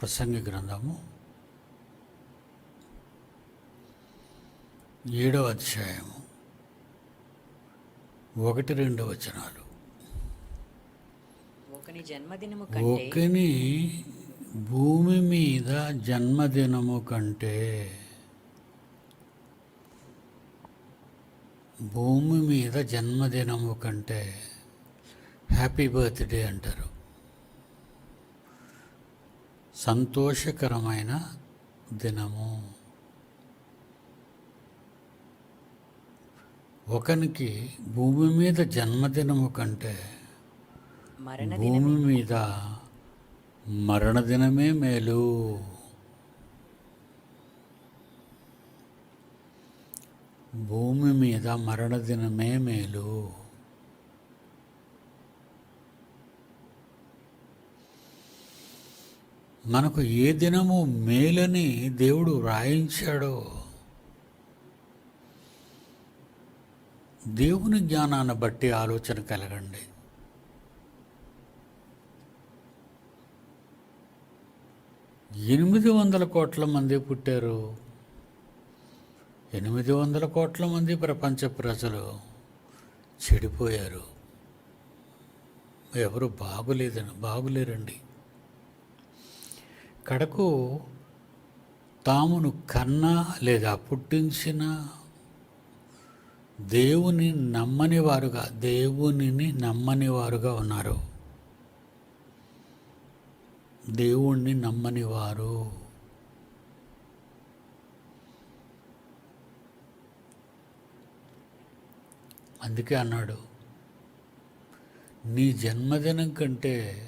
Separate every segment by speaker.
Speaker 1: ప్రసంగి గ్రంథము ఏడవ అధ్యాయము ఒకటి రెండు వచనాలు.
Speaker 2: ఒకని జన్మదినము కంటే
Speaker 1: ఒకని భూమి మీద జన్మదినము కంటే భూమి మీద జన్మదినము కంటే హ్యాపీ బర్త్డే అంటారు. సంతోషకరమైన దినము. ఒకనికి భూమి మీద జన్మదినము కంటే భూమి మీద మరణదినమే మేలు. భూమి మీద మరణదినమే మేలు. మనకు ఏ దినము మేలని దేవుడు వ్రాయించాడో దేవుని జ్ఞానాన్ని బట్టి ఆలోచన కలగండి. ఎనిమిది వందల కోట్ల మంది పుట్టారు. ఎనిమిది వందల కోట్ల మంది ప్రపంచ ప్రజలు చెడిపోయారు. ఎవరు బాగులేదని బాగులేరండి కడకు తామును కన్నా లేదా పుట్టించిన దేవుని నమ్మని వారుగా దేవునిని నమ్మని వారుగా ఉన్నారు. దేవుణ్ణి నమ్మని వారు. అందుకే అన్నాడు నీ జన్మదినం కంటే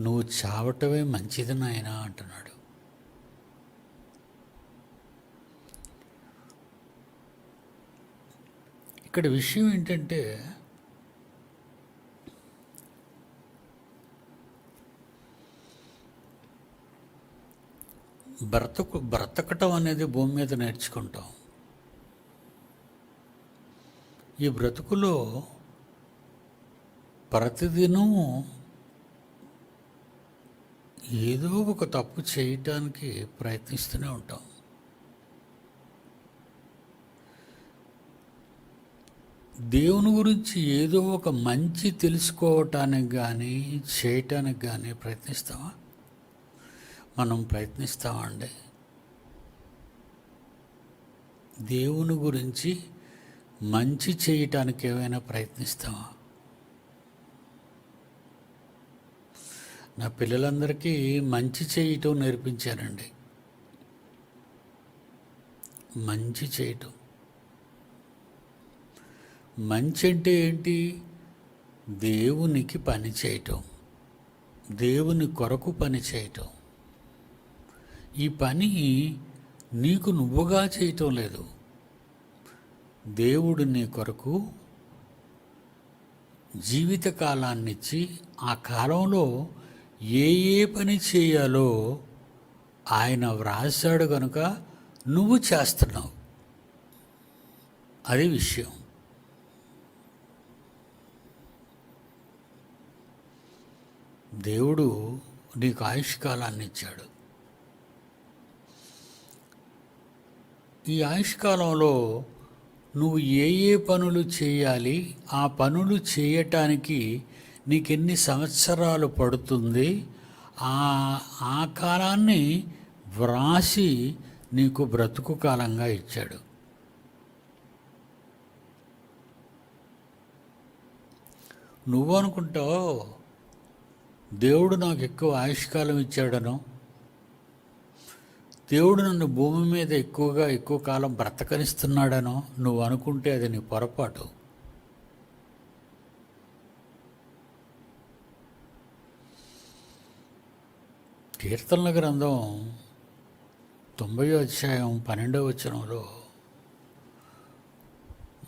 Speaker 1: నువ్వు చావటమే మంచిది నాయనా అంటున్నాడు. ఇక్కడ విషయం ఏంటంటే బ్రతకు బ్రతకటం అనేది భూమి మీద నేర్చుకుంటాం. ఈ బ్రతుకులో ప్రతిదినం ఏదో ఒక తప్పు చేయటానికి ప్రయత్నిస్తూనే ఉంటాం. దేవుని గురించి ఏదో ఒక మంచి తెలుసుకోవటానికి కానీ చేయటానికి కానీ ప్రయత్నిస్తామా? మనం ప్రయత్నిస్తామండి. దేవుని గురించి మంచి చేయటానికి ఏమైనా ప్రయత్నిస్తామా? నా పిల్లలందరికీ మంచి చేయటం నేర్పించానండి. మంచి చేయటం. మంచి అంటే ఏంటి? దేవునికి పని చేయటం. దేవుని కొరకు పని చేయటం. ఈ పని నీకు నువ్వుగా చేయటం లేదు. దేవుడు నీ కొరకు జీవిత కాలాన్నిచ్చి ఆ కాలంలో ఏ ఏ పని చేయాలో ఆయన వ్రాసాడు కనుక నువ్వు చేస్తున్నావు. అది విషయం. దేవుడు నీకు ఆయుష్కాలాన్ని ఇచ్చాడు. ఈ ఆయుష్కాలంలో నువ్వు ఏ ఏ పనులు చేయాలి ఆ పనులు చేయటానికి నీకెన్ని సంవత్సరాలు పడుతుంది ఆ ఆ కాలాన్ని వ్రాసి నీకు బ్రతుకు కాలంగా ఇచ్చాడు. నువ్వు అనుకుంటావు దేవుడు నాకు ఎక్కువ ఆయుష్కాలం ఇచ్చాడనో దేవుడు నన్ను భూమి మీద ఎక్కువగా ఎక్కువ కాలం బ్రతకనిస్తున్నాడనో నువ్వు అనుకుంటే అది నీ పొరపాటు. కీర్తనల గ్రంథం తొంభై అధ్యాయం పన్నెండవ వచనంలో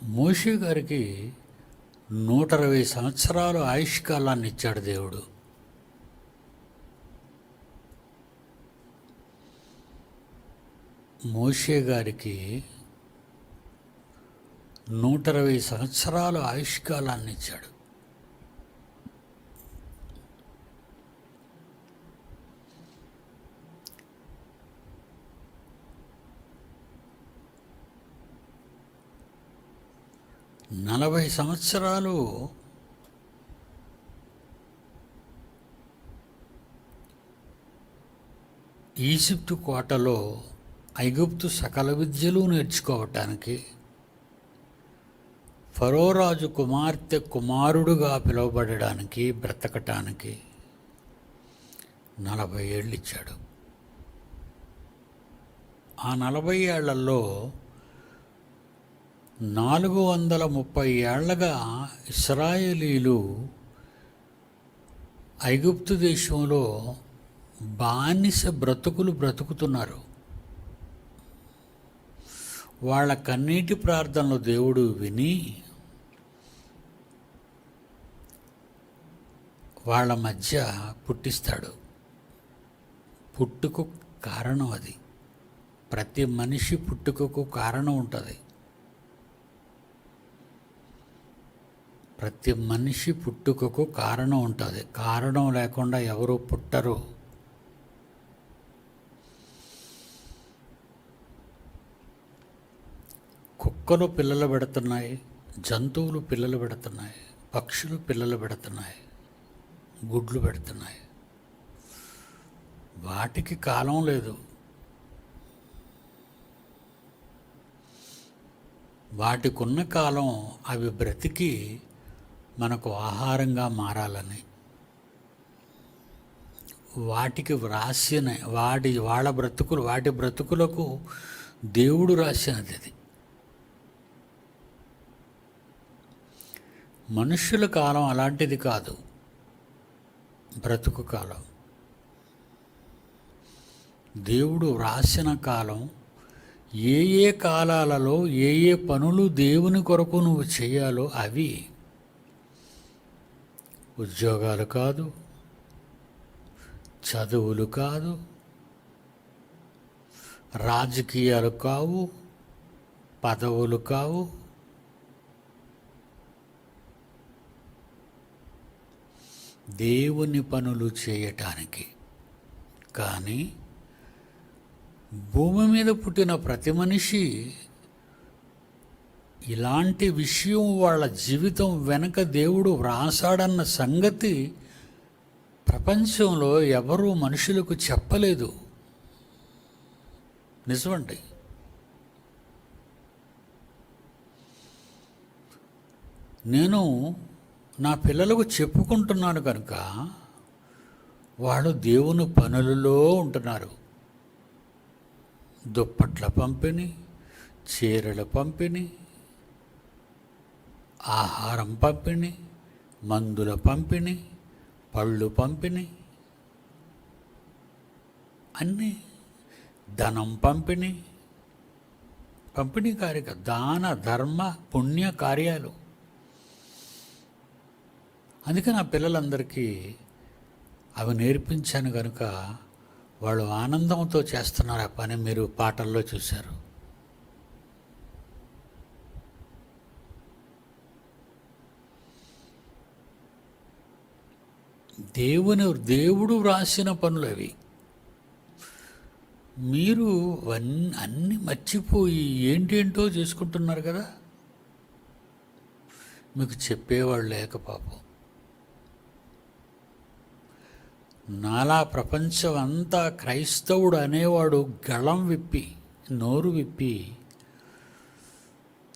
Speaker 1: మోషే గారికి నూట అరవై సంవత్సరాలు ఆయుష్కాలాన్ని ఇచ్చాడు దేవుడు. మోషే గారికి నూట అరవై సంవత్సరాలు ఆయుష్కాలాన్ని ఇచ్చాడు. నలభై సంవత్సరాలు ఈజిప్టు కోటలో ఐగుప్తు సకల విద్యలు నేర్చుకోవటానికి ఫరోరాజు కుమార్తె కుమారుడుగా పిలువబడడానికి బ్రతకటానికి నలభై ఏళ్ళు ఇచ్చాడు. ఆ నలభై ఏళ్ళలో నాలుగు వందల ముప్పై ఏళ్ళగా ఇస్రాయేలీలు ఐగుప్తు దేశంలో బానిస బ్రతుకులు బ్రతుకుతున్నారు. వాళ్ళ కన్నీటి ప్రార్థనలు దేవుడు విని వాళ్ళ మధ్య పుట్టిస్తాడు. పుట్టుకు కారణం అది. ప్రతి మనిషి పుట్టుకకు కారణం ఉంటుంది. ప్రతి మనిషి పుట్టుకకు కారణం ఉంటుంది. కారణం లేకుండా ఎవరు పుట్టరు. కుక్కలు పిల్లలు పెడుతున్నాయి జంతువులు పిల్లలు పెడుతున్నాయి పక్షులు పిల్లలు పెడుతున్నాయి గుడ్లు పెడుతున్నాయి. వాటికి కాలం లేదు. వాటికున్న కాలం అవి బ్రతికి మనకు ఆహారంగా మారాలని. వాటికి వ్రాసిన వాటి వాళ్ళ బ్రతుకులు వాటి బ్రతుకులకు దేవుడు రాసినది అది. మనుష్యుల కాలం అలాంటిది కాదు. బ్రతుకు కాలం. దేవుడు వ్రాసిన కాలం ఏ ఏ కాలాలలో ఏ ఏ పనులు దేవుని కొరకు నువ్వు చేయాలో అవి ఉద్యోగాలు కాదు చదువులు కాదు రాజకీయాలు కావు పదవులు కావు. దేవుని పనులు చేయటానికి కానీ భూమి మీద పుట్టిన ప్రతి మనిషి ఇలాంటి విషయం వాళ్ళ జీవితం వెనక దేవుడు వ్రాసాడన్న సంగతి ప్రపంచంలో ఎవరూ మనుషులకు చెప్పలేదు. నిజమండి? నేను నా పిల్లలకు చెప్పుకుంటున్నాను కనుక వాళ్ళు దేవుని పనులలో ఉంటున్నారు. దుప్పట్ల పంపిణీ చీరల పంపిణీ ఆహారం పంపిణీ మందుల పంపిణీ పళ్ళు పంపిణీ అన్నీ ధనం పంపిణీ. పంపిణీ కార్యక దాన ధర్మ పుణ్య కార్యాలు. అందుకే నా పిల్లలందరికీ అవి నేర్పించాను కనుక వాళ్ళు ఆనందంతో చేస్తున్నారు ఆ పని మీరు పాటల్లో చూశారు. దేవుని దేవుడు వ్రాసిన పనులు అవి. మీరు అన్ని మర్చిపోయి ఏంటేంటో చేసుకుంటున్నారు కదా? మీకు చెప్పేవాళ్ళు లేక పాపం. నాలా ప్రపంచం అంతా క్రైస్తవుడు అనేవాడు గళం విప్పి నోరు విప్పి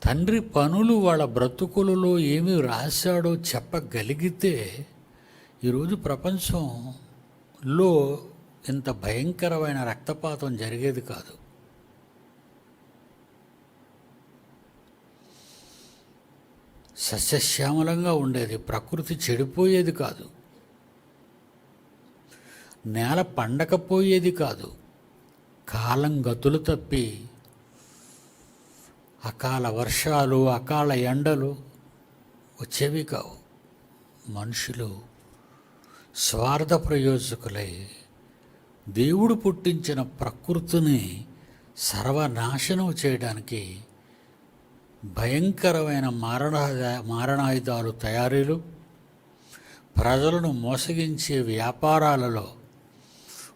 Speaker 1: తండ్రి పనులు వాళ్ళ బ్రతుకులలో ఏమి రాశాడో చెప్పగలిగితే ఈరోజు ప్రపంచంలో ఇంత భయంకరమైన రక్తపాతం జరిగేది కాదు. సస్యశ్యామలంగా ఉండేది ప్రకృతి చెడిపోయేది కాదు. నేల పండకపోయేది కాదు. కాలం గతులు తప్పి అకాల వర్షాలు అకాల ఎండలు వచ్చేవి కావు. మనుషులు స్వార్థ ప్రయోజకులై దేవుడు పుట్టించిన ప్రకృతిని సర్వనాశనం చేయడానికి భయంకరమైన మారణ మారణాయుధాలు తయారీలు ప్రజలను మోసగించే వ్యాపారాలలో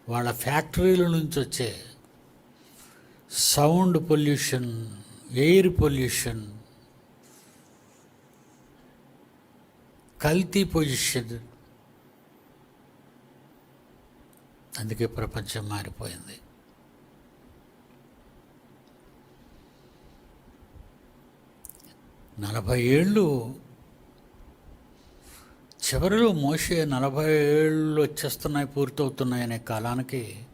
Speaker 1: వాళ్ళ ఫ్యాక్టరీల నుంచి వచ్చే సౌండ్ పొల్యూషన్ ఎయిర్ పొల్యూషన్ కల్తీ పొజిషన్ అందుకే ప్రపంచం మారిపోయింది. నలభై ఏళ్ళు చివరిలో మోసే నలభై ఏళ్ళు వచ్చేస్తున్నాయి పూర్తవుతున్నాయి అనే కాలానికి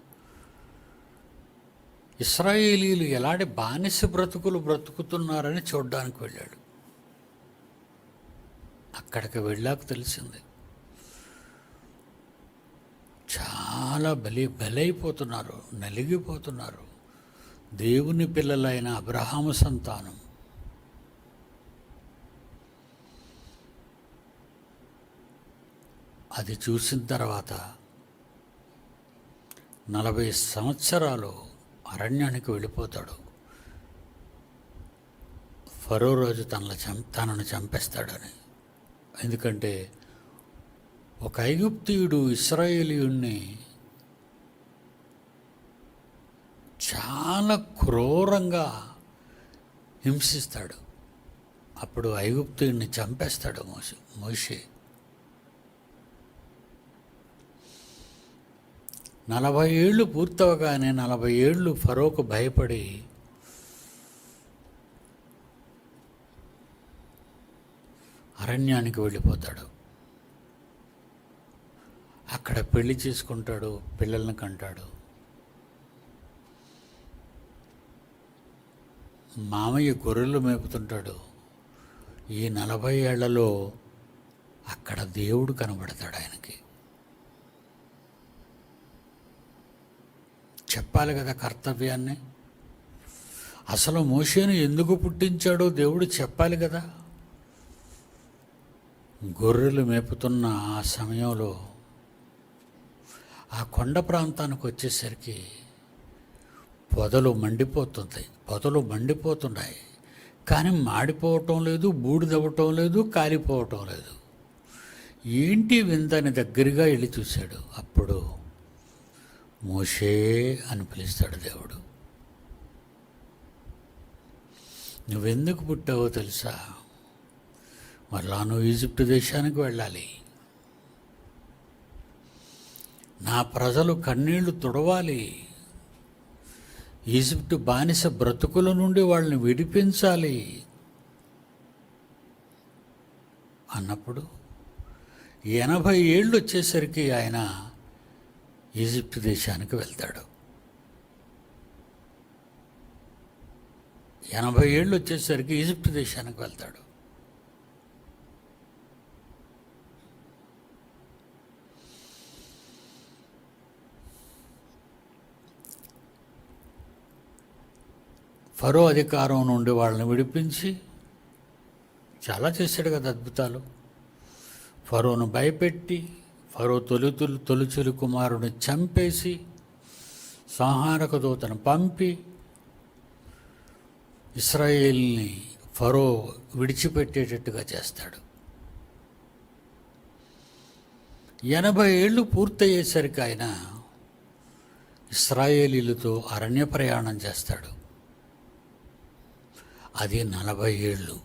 Speaker 1: ఇస్రాయేలీలు ఎలాంటి బానిస బ్రతుకులు బ్రతుకుతున్నారని చూడడానికి వెళ్ళాడు. అక్కడికి వెళ్ళాక తెలిసింది. చాలా బలి బలైపోతున్నారు నలిగిపోతున్నారు. దేవుని పిల్లలైన అబ్రహాము సంతానం. అది చూసిన తర్వాత నలభై సంవత్సరాలు అరణ్యానికి వెళ్ళిపోతాడు. ఫరో రోజు తనను చం తనను చంపేస్తాడని. ఎందుకంటే ఒక ఐగుప్తీయుడు ఇస్రాయేలీయుణ్ణి చాలా క్రూరంగా హింసిస్తాడు. అప్పుడు ఐగుప్తుడిని చంపేస్తాడు మోసే మోషే. నలభై ఏళ్ళు పూర్తవగానే నలభై ఏళ్ళు ఫరోకు భయపడి అరణ్యానికి వెళ్ళిపోతాడు. అక్కడ పెళ్ళి చేసుకుంటాడు పిల్లల్ని కంటాడు. మామయ్య గొర్రెలు మేపుతుంటాడు. ఈ నలభై ఏళ్ళలో అక్కడ దేవుడు కనబడతాడు ఆయనకి. చెప్పాలి కదా కర్తవ్యాన్ని. అసలు మోషేను ఎందుకు పుట్టించాడో దేవుడు చెప్పాలి కదా. గొర్రెలు మేపుతున్న ఆ సమయంలో ఆ కొండ ప్రాంతానికి వచ్చేసరికి పొదలు మండిపోతుంటాయి. పొదలు మండిపోతున్నాయి కానీ మాడిపోవటం లేదు బూడిదవ్వటం లేదు కాలిపోవటం లేదు. ఏంటి విందని దగ్గరగా వెళ్ళి చూశాడు? అప్పుడు మోషే అని పిలుస్తాడు దేవుడు. నువ్వెందుకు పుట్టావో తెలుసా? మరలా నువ్వు ఈజిప్ట్ దేశానికి వెళ్ళాలి. నా ప్రజలు కన్నీళ్ళు తుడవాలి. ఈజిప్టు బానిస బ్రతుకుల నుండి వాళ్ళని విడిపించాలి. అన్నప్పుడు ఎనభై ఏళ్ళు వచ్చేసరికి ఆయన ఈజిప్ట్ దేశానికి వెళ్తాడు. ఎనభై ఏళ్ళు వచ్చేసరికి ఈజిప్ట్ దేశానికి వెళ్తాడు. ఫరో అధికారం నుండి వాళ్ళని విడిపించి చాలా చేశాడు కదా అద్భుతాలు. ఫరోను భయపెట్టి ఫరో తొలుతులు తొలుచులు కుమారుని చంపేసి సంహారక దూతను పంపి ఇస్రాయేల్ని ఫరో విడిచిపెట్టేటట్టుగా చేస్తాడు. ఎనభై ఏళ్ళు పూర్తయ్యేసరికి ఆయన ఇస్రాయేలీలతో అరణ్య ప్రయాణం చేస్తాడు. అది నలభై ఏళ్ళు.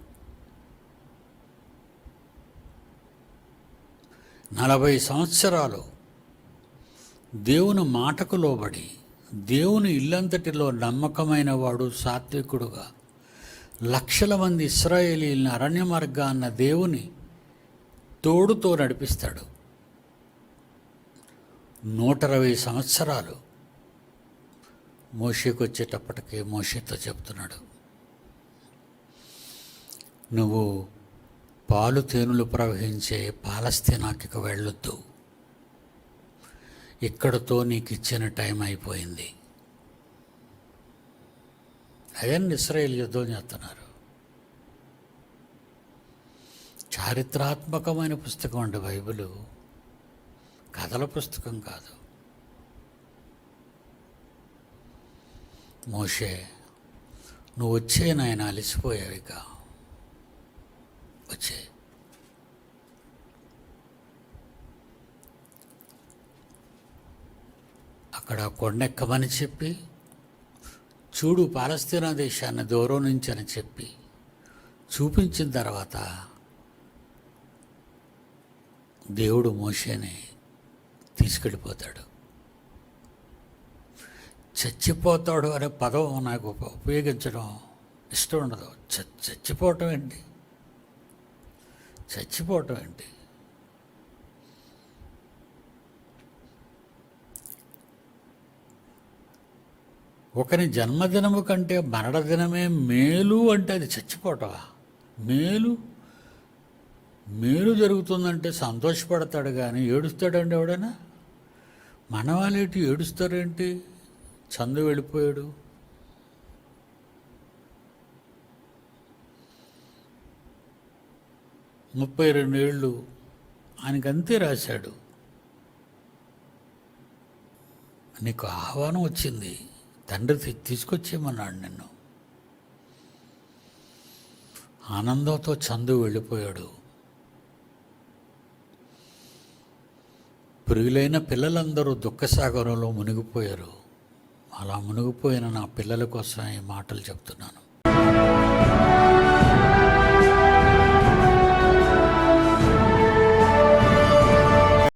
Speaker 1: నలభై సంవత్సరాలు దేవుని మాటకు లోబడి దేవుని ఇల్లంతటిలో నమ్మకమైన వాడు సాత్వికుడుగా లక్షల మంది ఇస్రాయేలీలను అరణ్య మార్గాన్న దేవుని తోడుతో నడిపిస్తాడు. నూట ఇరవై సంవత్సరాలు మోషేకి వచ్చేటప్పటికి మోషేతో చెప్తున్నాడు. నువ్వు పాలు తేనెలు ప్రవహించే పాలస్తీనాకి వెళ్ళొద్దు. ఇక్కడతో నీకు ఇచ్చిన టైం అయిపోయింది. అయ్యన్ని ఇస్రాయేల్ యుద్ధం చేస్తున్నారు. చారిత్రాత్మకమైన పుస్తకం అండి బైబిలు. కథల పుస్తకం కాదు. మోషే నువ్వు వచ్చే నాయన అలసిపోయావు వచ్చాయి అక్కడ కొండెక్కమని చెప్పి చూడు పాలస్తీనా దేశాన్ని దూరం నుంచి అని చెప్పి చూపించిన తర్వాత దేవుడు మోషేని తీసుకెళ్ళిపోతాడు. చచ్చిపోతాడు అనే పదం నాకు ఉపయోగించడం ఇష్టం ఉండదు. చచ్చిపోవటం ఏంటి? చచ్చిపోవటం ఏంటి ఒకరి జన్మదినము కంటే మరణదినమే మేలు అంటే అది చచ్చిపోవటమా? మేలు? మేలు జరుగుతుందంటే సంతోషపడతాడు కానీ ఏడుస్తాడండి ఎవడైనా? మనవాళ్ళేటి ఏడుస్తారేంటి? చందు వెళ్ళిపోయాడు. ముప్పై రెండేళ్ళు ఆయనకి అంతే రాశాడు. నీకు ఆహ్వానం వచ్చింది. తండ్రి తీసుకొచ్చేయమన్నాడు నిన్ను. ఆనందంతో చందు వెళ్ళిపోయాడు. ప్రియులైన పిల్లలందరూ దుఃఖసాగరంలో మునిగిపోయారు. అలా మునిగిపోయిన నా పిల్లల కోసం ఈ మాటలు చెప్తున్నాను.